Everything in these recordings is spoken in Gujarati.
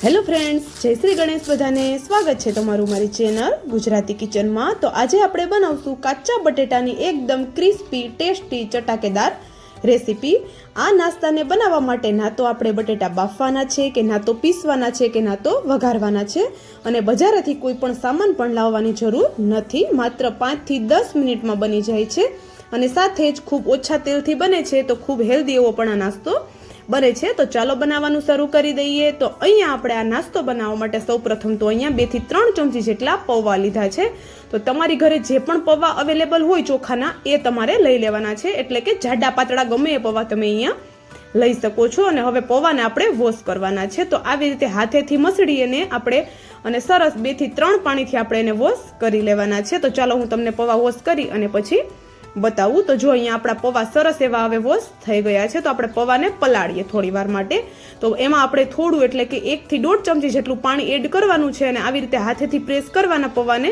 હેલો ફ્રેન્ડ્સ જય શ્રી ગણેશ બધાને. સ્વાગત છે તમારું મારી ચેનલ ગુજરાતી કિચનમાં તો આજે આપણે બનાવશું કાચા બટેટાની એકદમ ક્રિસ્પી ટેસ્ટી ચટાકેદાર રેસીપી આ નાસ્તાને બનાવવા માટે ના તો આપણે બટેટા બાફવાના છે, કે ના તો પીસવાના છે, કે ના તો વઘારવાના છે. અને બજારેથી કોઈ પણ સામાન પણ લાવવાની જરૂર નથી. માત્ર પાંચથી દસ મિનિટમાં બની જાય છે. અને સાથે જ ખૂબ ઓછા તેલથી બને છે, તો ખૂબ હેલ્ધી એવો પણ આ નાસ્તો બને છે, તો ચાલો બનાવવાનું શરૂ કરી દઈએ. તો અહીંયા આપણે આ નાસ્તો બનાવવા માટે સૌપ્રથમ તો અહીંયા બેથી ત્રણ ચમચી જેટલા પૌવા લીધા છે. તો તમારી ઘરે જે પણ પૌવા અવેલેબલ હોય ચોખાના, એ તમારે લઈ લેવાના છે. એટલે કે જાડા પાતળા ગમે એ પૌવા તમે અહીંયા લઈ શકો છો અને હવે પૌવાને આપણે વોશ કરવાના છે. તો આવી રીતે હાથેથી મસળી એને આપણે, અને સરસ બેથી ત્રણ પાણીથી આપણે એને વોશ કરી લેવાના છે. તો ચાલો હું તમને પૌવા વોશ કરી અને પછી બતાવું. તો જો અહીંયા આપણા પૌવા સરસ એવા હવે વોશ થઈ ગયા છે, તો આપણે પૌવાને પલાળીએ થોડી વાર માટે. તો એમાં આપણે થોડું એટલે કે એકથી દોઢ ચમચી જેટલું પાણી એડ કરવાનું છે અને આવી રીતે હાથેથી પ્રેસ કરવાના પૌવાને.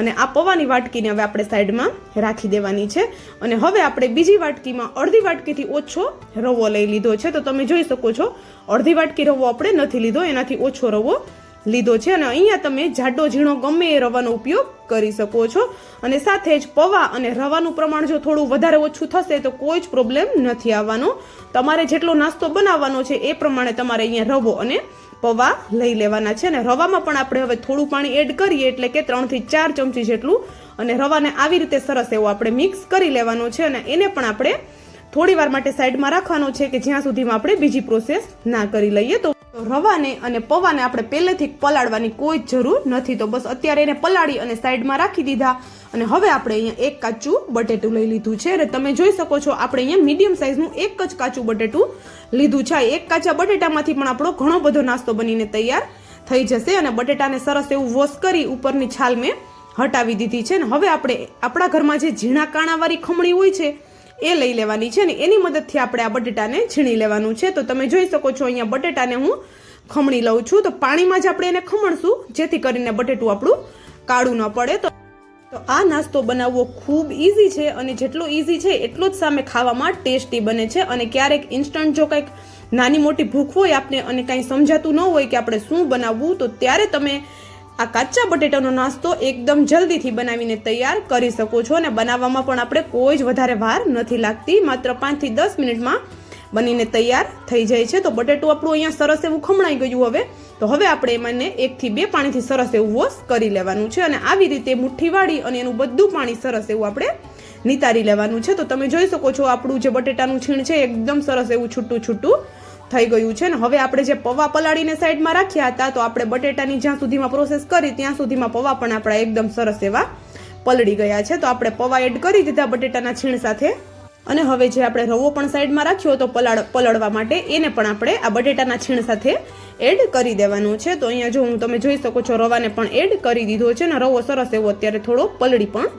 અને આ પૌવાની વાટકીને હવે આપણે સાઈડમાં રાખી દેવાની છે. અને હવે આપણે બીજી વાટકીમાં અડધી વાટકીથી ઓછો રવો લઈ લીધો છે. તો તમે જોઈ શકો છો, અડધી વાટકી રવો આપણે નથી લીધો, એનાથી ઓછો રવો લીધો છે અને અહીંયા તમે જાડો ઝીણો ગમે એ રવાનો ઉપયોગ કરી શકો છો. અને સાથે જ પૌવા અને રવાનું પ્રમાણ જો થોડું વધારે ઓછું થશે તો કોઈ જ પ્રોબ્લેમ નથી આવવાનો. તમારે જેટલો નાસ્તો બનાવવાનો છે એ પ્રમાણે તમારે અહીંયા રવો અને પૌવા લઈ લેવાના છે. અને રવામાં પણ આપણે હવે થોડું પાણી એડ કરીએ એટલે કે ત્રણથી ચાર ચમચી જેટલું. અને રવાને આવી રીતે સરસ એવો આપણે મિક્સ કરી લેવાનો છે અને એને પણ આપણે થોડી વાર માટે સાઈડમાં રાખવાનો છે કે જ્યાં સુધીમાં આપણે બીજી પ્રોસેસ ના કરી લઈએ. તો રવાને અને પૌવાને આપણે પહેલેથી પલાળવાની કોઈ જરૂર નથી. તો બસ અત્યારે એને પલાળી અને સાઈડમાં રાખી દીધા અને હવે આપણે અહીંયા એક કાચું બટેટું લઈ લીધું છે. અને તમે જોઈ શકો છો, આપણે અહીંયા મીડિયમ સાઇઝનું એક જ કાચું બટેટું લીધું છે. એક કાચા બટેટામાંથી પણ આપણો ઘણો બધો નાસ્તો બનીને તૈયાર થઈ જશે અને બટેટાને સરસ એવું વોશ કરી ઉપરની છાલ મેં હટાવી દીધી છે. અને હવે આપણે આપણા ઘરમાં જે ઝીણા કાણાવાળી ખમણી હોય છે એ લઈ લેવાની છે ને એની મદદથી આપણે આ બટેટાને છીણી લેવાનું છે. તો તમે જોઈ શકો છો અહીંયા બટેટાને હું ખમણી લઉં છું. તો પાણીમાં જ આપણે એને ખમણશું, જેથી કરીને બટેટું આપણું કાળું ન પડે. તો તો આ નાસ્તો બનાવવો ખૂબ ઇઝી છે અને જેટલો ઇઝી છે એટલો જ સામે ખાવામાં ટેસ્ટી બને છે. અને ક્યારેક ઇન્સ્ટન્ટ જો કંઈક નાની મોટી ભૂખ હોય આપને અને કાંઈ સમજાતું ન હોય કે આપણે શું બનાવવું, તો ત્યારે તમે આ કાચા બટેટાનો નાસ્તો એકદમ જલ્દીથી બનાવીને તૈયાર કરી શકો છો અને બનાવવામાં પણ આપણે કોઈ જ વધારે વાર નથી લાગતી. માત્ર પાંચથી દસ મિનિટમાં બનીને તૈયાર થઈ જાય છે. તો બટેટું આપણું અહીંયા સરસ એવું ખમણાઈ ગયું હવે. તો હવે આપણે એમને એકથી બે પાણીથી સરસ એવું વોશ કરી લેવાનું છે અને આવી રીતે મુઠ્ઠી વાળી અને એનું બધું પાણી સરસ એવું આપણે નિતારી લેવાનું છે. તો તમે જોઈ શકો છો આપણું જે બટેટાનું છીણ છે એકદમ સરસ એવું છૂટું છૂટું થઈ ગયું છે ને હવે આપણે જે પૌવા પલાળીને સાઈડમાં રાખ્યા હતા, તો આપણે બટેટાની જ્યાં સુધીમાં પ્રોસેસ કરી, ત્યાં સુધીમાં પૌવા પણ આપણા એકદમ સરસ એવા પલળી ગયા છે. તો આપણે પૌવા એડ કરી દીધા બટેટાના છીણ સાથે. અને હવે જે આપણે રવો પણ સાઈડમાં રાખ્યો હતો પલાળ, પલળવા માટે, એને પણ આપણે આ બટેટાના છીણ સાથે એડ કરી દેવાનું છે. તો અહીંયા જો હું તમે જોઈ શકો છો, રવાને પણ એડ કરી દીધો છે ને રવો સરસ એવો અત્યારે થોડો પલળી પણ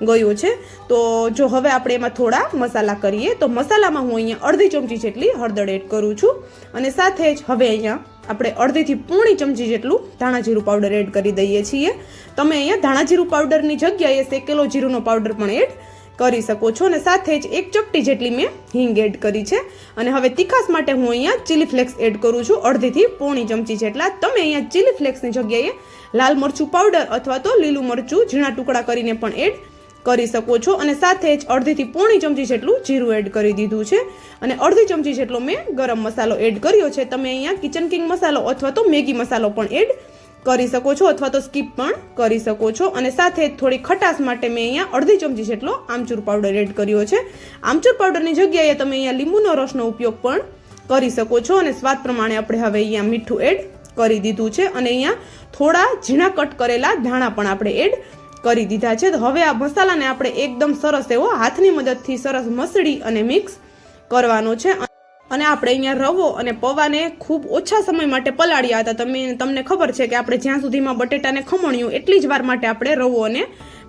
ગયો છે. તો જો હવે આપણે એમાં થોડા મસાલા કરીએ, તો મસાલામાં હું અહીંયા અડધી ચમચી જેટલી હળદર એડ કરું છું. અને સાથે જ હવે અહીંયા આપણે અડધીથી પૂણી ચમચી જેટલું ધાણા જીરું પાવડર એડ કરી દઈએ છીએ. તમે અહીંયા ધાણા જીરું પાવડરની જગ્યાએ શેકેલો જીરુંનો પાવડર પણ એડ કરી શકો છો. અને સાથે જ એક ચપટી જેટલી મેં હિંગ એડ કરી છે. અને હવે તીખાસ માટે હું અહીંયા ચીલી ફ્લેક્સ એડ કરું છું. અડધીથી પોણી ચમચી જેટલા. તમે અહીંયા ચીલી ફ્લેક્સની જગ્યાએ લાલ મરચું પાવડર અથવા તો લીલું મરચું, ઝીણા ટુકડા કરીને પણ એડ કરી શકો છો અને સાથે જ અડધીથી પોણી ચમચી જેટલું જીરું એડ કરી દીધું છે. અને અડધી ચમચી જેટલો મેં ગરમ મસાલો એડ કર્યો છે. તમે અહીંયા કિચન કિંગ મસાલો અથવા તો મેગી મસાલો પણ એડ કરી શકો છો અથવા તો સ્કીપ પણ કરી શકો છો. અને સાથે થોડી ખટાશ માટે મેં અહીંયા અડધી ચમચી જેટલો આમચૂર પાવડર એડ કર્યો છે. આમચૂર પાવડરની જગ્યાએ તમે અહીંયા લીંબુનો રસનો ઉપયોગ પણ કરી શકો છો. અને સ્વાદ પ્રમાણે આપણે હવે અહીંયા મીઠું એડ કરી દીધું છે. અને અહીંયા થોડા ઝીણા કટ કરેલા ધાણા પણ આપણે એડ કરી દીધા છે. તો હવે આ મસાલાને આપણે એકદમ સરસ એવો હાથની મદદથી સરસ મસળી અને મિક્સ કરવાનો છે. અને આપણે અહીંયા રવો અને પૌવાને ખૂબ ઓછા સમય માટે પલાળ્યા હતા. તમે તમને ખબર છે કે આપણે જ્યાં સુધીમાં બટેટાને ખમણ્યું, એટલી જ વાર માટે આપણે રવો અને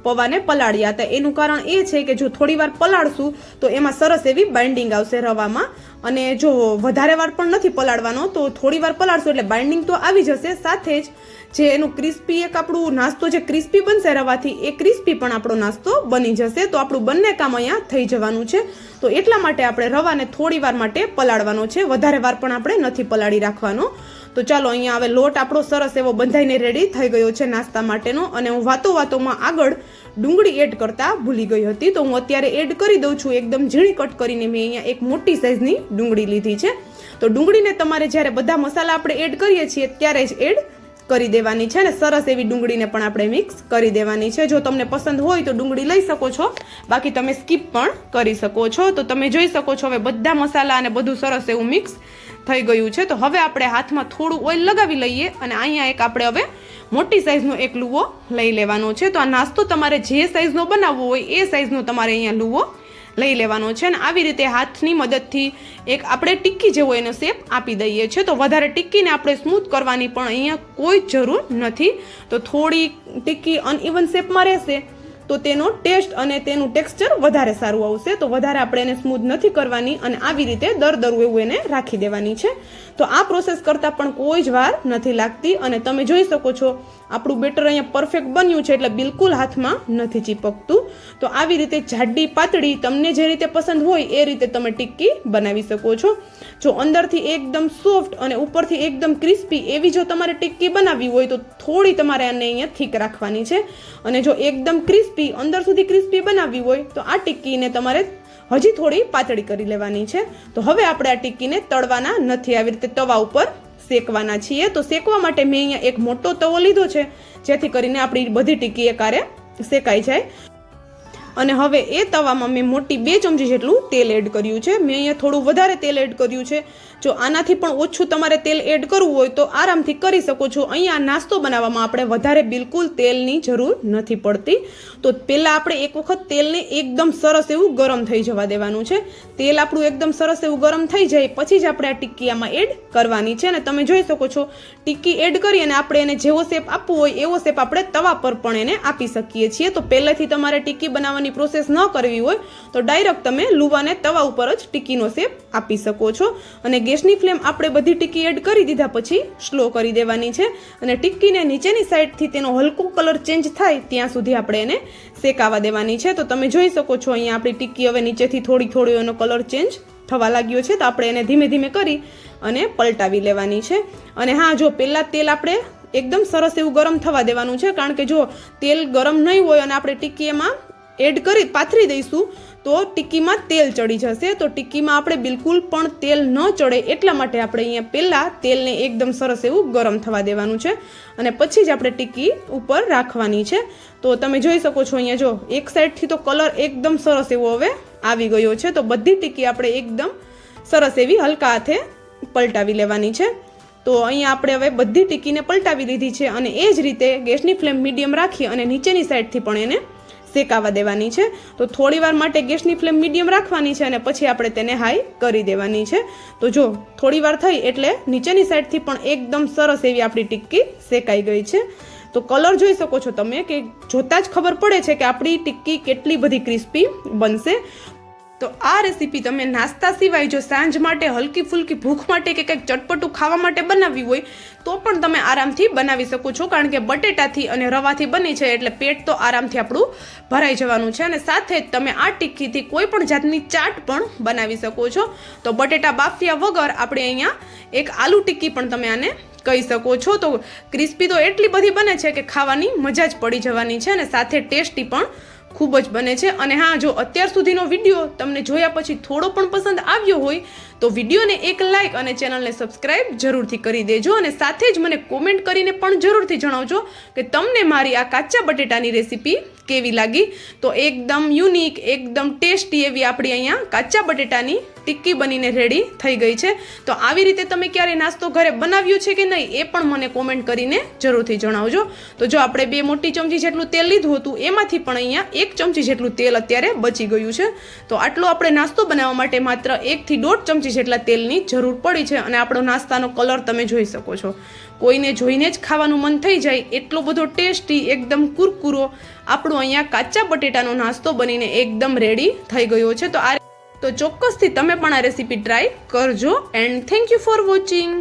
પૌવાને પલાળ્યા હતા. એનું કારણ એ છે કે જો થોડી વાર પલાળશું, તો એમાં સરસ એવી બાઇન્ડિંગ આવશે રવામાં. અને જો વધારે વાર પણ નથી પલાળવાનો, તો થોડી વાર પલાળશું એટલે બાઇન્ડિંગ તો આવી જશે. સાથે જ જે એનું ક્રિસ્પી એક આપણું નાસ્તો જે ક્રિસ્પી બનશે રવાથી, એ ક્રિસ્પી પણ આપણો નાસ્તો બની જશે. તો આપણું બંને કામ અહીંયા થઈ જવાનું છે. તો એટલા માટે આપણે રવાને થોડી વાર માટે પલાળવાનો છે. વધારે વાર પણ આપણે નથી પલાળી રાખવાનો. તો ચાલો અહીંયા હવે લોટ આપણો સરસ એવો બંધાઈને રેડી થઈ ગયો છે નાસ્તા માટેનો અને હું વાતો વાતોમાં આગળ ડુંગળી એડ કરતા ભૂલી ગઈ હતી. તો હું અત્યારે એડ કરી દઉં છું. એકદમ ઝીણી કટ કરીને મેં અહીંયા એક મોટી સાઇઝની ડુંગળી લીધી છે. તો ડુંગળીને તમારે જ્યારે બધા મસાલા આપણે એડ કરીએ છીએ ત્યારે જ એડ કરી દેવાની છે ને સરસ એવી ડુંગળીને પણ આપણે મિક્સ કરી દેવાની છે. જો તમને પસંદ હોય તો ડુંગળી લઈ શકો છો. બાકી તમે સ્કીપ પણ કરી શકો છો. તો તમે જોઈ શકો છો હવે બધા મસાલા અને બધું સરસ એવું મિક્સ થઈ ગયું છે. તો હવે આપણે હાથમાં થોડું ઓઇલ લગાવી લઈએ અને અહીંયા એક આપણે હવે મોટી સાઇઝનો એક લુવો લઈ લેવાનો છે. તો આ નાસ્તો તમારે જે સાઇઝનો બનાવવો હોય એ સાઇઝનો તમારે અહીંયા લુવો લઈ લેવાનો છે અને આવી રીતે હાથની મદદથી એક આપણે ટિક્કી જેવો એનો શેપ આપી દઈએ છીએ. તો વધારે ટિક્કીને આપણે સ્મૂથ કરવાની પણ અહીંયા કોઈ જરૂર નથી. તો થોડી ટિક્કી અનઇવન શેપમાં રહેશે. તો તેનો ટેસ્ટ અને તેનું ટેક્સચર વધારે સારું આવશે. તો વધારે આપણે એને સ્મૂથ નથી કરવાની અને આવી રીતે દર દરવું એવું એને રાખી દેવાની છે. તો આ પ્રોસેસ કરતાં પણ કોઈ જ વાર નથી લાગતી અને તમે જોઈ શકો છો, આપણું બેટર અહીંયા પરફેક્ટ બન્યું છે એટલે બિલકુલ હાથમાં નથી ચીપકતું. તો આવી રીતે જાડી પાતળી તમને જે રીતે પસંદ હોય એ રીતે તમે ટિક્કી બનાવી શકો છો. જો અંદરથી એકદમ સોફ્ટ અને ઉપરથી એકદમ ક્રિસ્પી એવી જો તમારે ટિક્કી બનાવવી હોય તો થોડી તમારે આને અહીંયા થીક રાખવાની છે. અને જો એકદમ ક્રિસ્પી અંદર સુધી ક્રિસ્પી બનાવવી હોય, તો આ ટિક્કીને તમારે હજી થોડી પાતળી કરી લેવાની છે. તો હવે આપણે આ ટિક્કીને તળવાના નથી. આવી રીતે તવા ઉપર શેકવાના છીએ. તો શેકવા માટે મેં અહીંયા એક મોટો તવો લીધો છે, જેથી કરીને આપણી બધી ટિક્કી એકારે શેકાઈ જાય. અને હવે એ તવામાં મેં મોટી બે ચમચી જેટલું તેલ એડ કર્યું છે. મેં અહીંયા થોડું વધારે તેલ એડ કર્યું છે. જો આનાથી પણ ઓછું તમારે તેલ એડ કરવું હોય તો આરામથી કરી શકો છો. અહીંયા નાસ્તો બનાવવામાં આપણે વધારે બિલકુલ તેલની જરૂર નથી પડતી. તો પહેલાં આપણે એક વખત તેલને એકદમ સરસ એવું ગરમ થઈ જવા દેવાનું છે. તેલ આપણું એકદમ સરસ એવું ગરમ થઈ જાય, પછી જ આપણે આ ટિક્કી આમાં એડ કરવાની છે. અને તમે જોઈ શકો છો, ટિક્કી એડ કરી અને આપણે એને જેવો શેપ આપવો હોય એવો શેપ આપણે તવા પર પણ એને આપી શકીએ છીએ. તો પહેલેથી તમારે ટિક્કી બનાવવાની પ્રોસેસ ન કરવી હોય તો ડાયરેક્ટ તમે લુવાને તવા ઉપર જ ટિક્કીનો શેપ આપી શકો છો. અને ગેસની ફ્લેમ આપણે બધી ટિક્કી એડ કરી દીધા પછી સ્લો કરી દેવાની છે અને ટિક્કીને નીચેની સાઈડથી તેનો હલકો કલર ચેન્જ થાય ત્યાં સુધી આપણે એને શેકાવા દેવાની છે. તો તમે જોઈ શકો છો અહીંયા આપણી ટિક્કી હવે નીચેથી થોડી થોડી એનો કલર ચેન્જ થવા લાગ્યો છે. તો આપણે એને ધીમે ધીમે કરી અને પલટાવી લેવાની છે. અને હા, જો પહેલાં તેલ આપણે એકદમ સરસ એવું ગરમ થવા દેવાનું છે. કારણ કે જો તેલ ગરમ નહીં હોય અને આપણે ટિક્કી એમાં એડ કરી, પાથરી દઈશું, તો ટિક્કીમાં તેલ ચડી જશે. તો ટિક્કીમાં આપણે બિલકુલ પણ તેલ ન ચડે એટલા માટે આપણે અહીંયા પહેલાં તેલને એકદમ સરસ એવું ગરમ થવા દેવાનું છે. અને પછી જ આપણે ટિક્કી ઉપર રાખવાની છે. તો તમે જોઈ શકો છો અહીંયા જો, એક સાઈડથી તો કલર એકદમ સરસ એવો હવે આવી ગયો છે. તો બધી ટિક્કી આપણે એકદમ સરસ એવી હલકા હાથે પલટાવી લેવાની છે. તો અહીંયા આપણે હવે બધી ટિક્કીને પલટાવી લીધી છે અને એ જ રીતે ગેસની ફ્લેમ મીડિયમ રાખી અને નીચેની સાઈડથી પણ એને શેકાવા દેવાની છે. તો થોડી વાર માટે ગેસની ફ્લેમ મીડિયમ રાખવાની છે અને પછી આપણે તેને હાઈ કરી દેવાની છે. તો જો, થોડી વાર થઈ એટલે નીચેની સાઈડથી પણ એકદમ સરસ એવી આપણી ટિક્કી શેકાઈ ગઈ છે. તો કલર જોઈ શકો છો તમે કે જોતાં જ ખબર પડે છે કે આપણી ટિક્કી કેટલી બધી ક્રિસ્પી બનશે. તો આ રેસીપી તમે નાસ્તા સિવાય જો સાંજ માટે, હલકી ફુલકી ભૂખ માટે કે કંઈક ચટપટું ખાવા માટે બનાવવી હોય, તો પણ તમે આરામથી બનાવી શકો છો. કારણ કે બટેટાથી અને રવાથી બની છે એટલે પેટ તો આરામથી આપણું ભરાઈ જવાનું છે. અને સાથે જ તમે આ ટિક્કીથી કોઈ પણ જાતની ચાટ પણ બનાવી શકો છો. તો બટેટા બાફ્યા વગર આપણે અહીંયા એક આલુ ટિક્કી પણ તમે આને કહી શકો છો. તો ક્રિસ્પી તો એટલી બધી બને છે કે ખાવાની મજા જ પડી જવાની છે અને સાથે ટેસ્ટી પણ ખૂબ જ બને છે. અને હા, જો અત્યાર સુધીનો વીડિયો તમને જોયા પછી થોડો પણ પસંદ આવ્યો હોય, તો વિડીયોને એક લાઇક અને ચેનલને સબસ્ક્રાઇબ જરૂરથી કરી દેજો અને સાથે જ મને કોમેન્ટ કરીને પણ જરૂરથી જણાવજો કે તમને મારી આ કાચા બટેટાની રેસીપી કેવી લાગી? તો એકદમ યુનિક એકદમ ટેસ્ટી એવી આપણી અહીંયા કાચા બટેટાની ટિક્કી બનીને રેડી થઈ ગઈ છે. તો આવી રીતે તમે ક્યારેય નાસ્તો ઘરે બનાવ્યો છે કે નહીં, એ પણ મને કોમેન્ટ કરીને જરૂરથી જણાવજો. તો જો આપણે બે મોટી ચમચી જેટલું તેલ લીધું હતું, એમાંથી પણ અહીંયા એક ચમચી જેટલું તેલ અત્યારે બચી ગયું છે. તો આટલો આપણે નાસ્તો બનાવવા માટે માત્ર એકથી દોઢ ચમચી જેટલા તેલની જરૂર પડી છે અને આપણો નાસ્તાનો કલર તમે જોઈ શકો છો. કોઈને જોઈને જ ખાવાનું મન થઈ જાય, એટલો બધો ટેસ્ટી, એકદમ કુરકુરો. આપણો અહીંયા કાચા બટેટાનો નાસ્તો બનીને એકદમ રેડી થઈ ગયો છે. તો આ તો ચોક્કસથી તમે પણ આ રેસીપી ટ્રાય કરજો. And thank you for watching